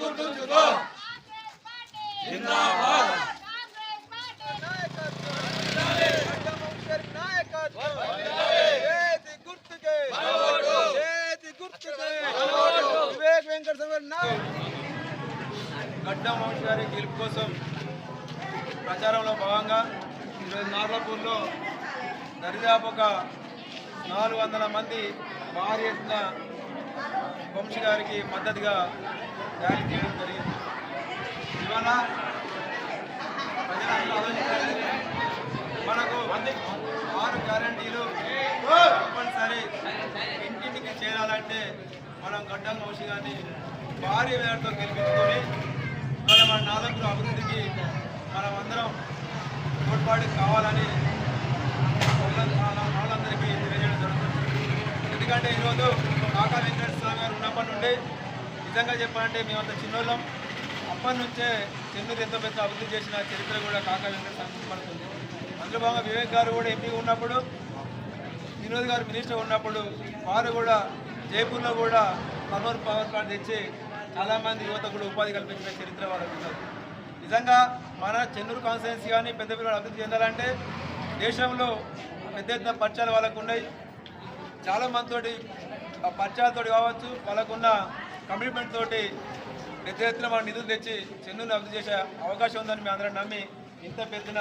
గుర్తుంచుకో. జిందాబాద్. వివేక్ వెంకట గడ్డం వంశీ గారి గెలుపు కోసం ప్రచారంలో భాగంగా ఈరోజు నార్లపూర్లో దరిదాపు ఒక నాలుగు వందల మంది భారీ ఎత్తున వంశీ గారికి మద్దతుగా ర్యాలీ చేయడం జరిగింది ఇవాళ ప్రజలందరూ ఆలోచించాలి మనకు ఆరు గ్యారంటీలు తప్పనిసరి. ఇంటింటికి చేరాలంటే మనం గడ్డం వంశీ గారిని భారీ వేలతో గెలిపించుకొని మన మన నాలుగు అభివృద్ధికి మనం అందరం తోడ్పాటు కావాలని వాళ్ళందరికీ తెలియజేయడం జరుగుతుంది. ఎందుకంటే ఈరోజు కాకా వెంకటేశ్వర స్వామి గారు ఉన్నప్పటి నుండి నిజంగా చెప్పాలంటే మేమంత చిన్నోళ్ళం. అప్పటి నుంచే చెన్నూరు ఎంతో పెద్ద అభివృద్ధి చేసిన చరిత్ర కూడా కాకా వెంకటేశ్వర పడుతుంది. అందులో భాగంగా వివేక్ గారు కూడా ఎంపీగా ఉన్నప్పుడు వినోద్ గారు మినిస్టర్ ఉన్నప్పుడు వారు కూడా జైపూర్లో కూడా కర్నూలు పవర్ ప్లాంట్ తెచ్చి చాలామంది యువత కూడా ఉపాధి కల్పించిన చరిత్ర వాళ్ళకు నిజంగా మన చెన్నూరు కాన్స్టిట్యున్సీ కానీ పెద్ద పిల్లలు అభివృద్ధి చెందాలంటే దేశంలో పెద్ద ఎత్తున పరిచయాలు వాళ్ళకు ఉన్నాయి. చాలా మందితోటి ఆ పరిచయాలతోటి కావచ్చు వాళ్ళకున్న కమిట్మెంట్ తోటి పెద్ద ఎత్తున మన నిధులు తెచ్చి చెన్నూరుని అభివృద్ధి చేసే అవకాశం ఉందని మేము అందరం నమ్మి ఇంత పెద్దన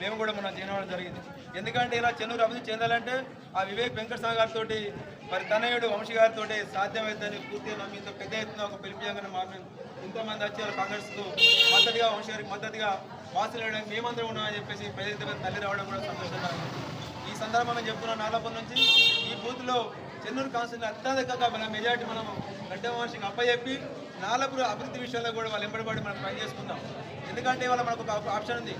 మేము కూడా మనం చేయడం జరిగింది. ఎందుకంటే ఇలా చెన్నూరు అభివృద్ధి చెందాలంటే ఆ వివేక్ వెంకటస్వామి గారితో మరి తనయుడు వంశీ గారితో సాధ్యమవుతుందని పూర్తిగా నమ్మి ఇంత పెద్ద ఎత్తున ఒక పిలిపియంగా మాకు ఇంతమంది వచ్చి వాళ్ళ కాంగ్రెస్కు మద్దతుగా వంశీ గారికి మద్దతుగా వాసులు వేయడానికి మేమందరం ఉన్నామని చెప్పేసి పెద్ద ఎత్తున తల్లి రావడం కూడా సంతోషంగా ఈ సందర్భంగా చెప్తున్న నాలపూర్ నుంచి ఈ బూత్ చెన్నూరు కౌన్సిల్ అత్యధికంగా మన మెజార్టీ మనం గడ్డ మహర్షికి అప్పచెప్పి నాలుగు అభివృద్ధి విషయంలో కూడా వాళ్ళు ఎంబడిపడి మనం పని చేసుకుందాం. ఎందుకంటే వాళ్ళ మనకు ఒక ఆప్షన్ ఉంది.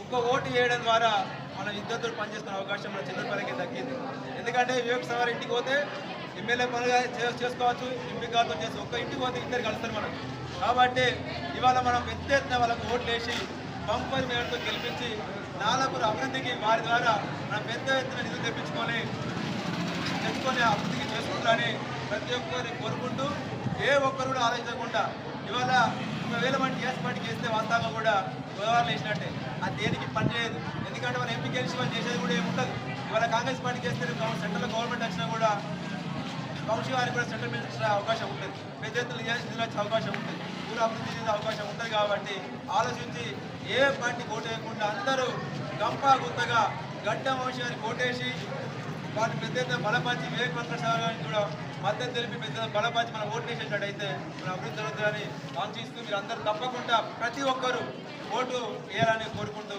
ఒక్క ఓటు వేయడం ద్వారా మనం ఇద్దరు పనిచేసుకునే అవకాశం మన చిన్నపల్లికి దక్కింది. ఎందుకంటే వివేక్ సవారి ఇంటికి పోతే ఎమ్మెల్యే పనులు చేసుకోవచ్చు ఎంపీ గారితో చేసి ఒక్క ఇంటికి పోతే ఇద్దరు కలుస్తారు మనం కాబట్టి ఇవాళ మనం పెద్ద ఎత్తున వాళ్ళకు ఓట్లు వేసి పంపని మేరతో గెలిపించి నాలుగు అభివృద్ధికి వారి ద్వారా మనం పెద్ద ఎత్తున నిధులు తెప్పించుకొని తెచ్చుకొని అభివృద్ధికి చేసుకుంటారని ప్రతి ఒక్కరిని కోరుకుంటూ ఏ ఒక్కరు కూడా ఆలోచించకుండా ఇవాళ ఒక వేల మంది టీఎస్ పార్టీకి వేస్తే వాస్తవంగా కూడా గోదావరి వేసినట్టే. అది దేనికి పనిచేయదు ఎందుకంటే మన ఎంపీ గెలిచి వాళ్ళు చేసేది కూడా ఏమి ఉండదు. ఇవాళ కాంగ్రెస్ పార్టీకి వేస్తే సెంట్రల్ గవర్నమెంట్ వచ్చినా కూడా వంశీ వారికి కూడా సెంట్రల్ మినిస్టర్ అవకాశం ఉంటుంది. పెద్ద ఎత్తున నిధులు వచ్చే అవకాశం ఉంటుంది. ఊరు అభివృద్ధి చేసే అవకాశం ఉంటుంది కాబట్టి ఆలోచించి ఏ పార్టీ కోటేయకుండా అందరూ గంపా గుత్తగా గడ్డ వంశానికి ఓటేసి వాటి పెద్ద ఎత్తున బలపరిచి వివేక్ వెంకటేశ్వర కూడా మద్దతు తెలిపి పెద్ద ఎత్తున బలపరిచి మనం ఓటు వేసేటట్టయితే మన అభివృద్ధి జరుగుతుందని ఆలోచిస్తూ మీరు అందరూ తప్పకుండా ప్రతి ఒక్కరూ ఓటు వేయాలని కోరుకుంటూ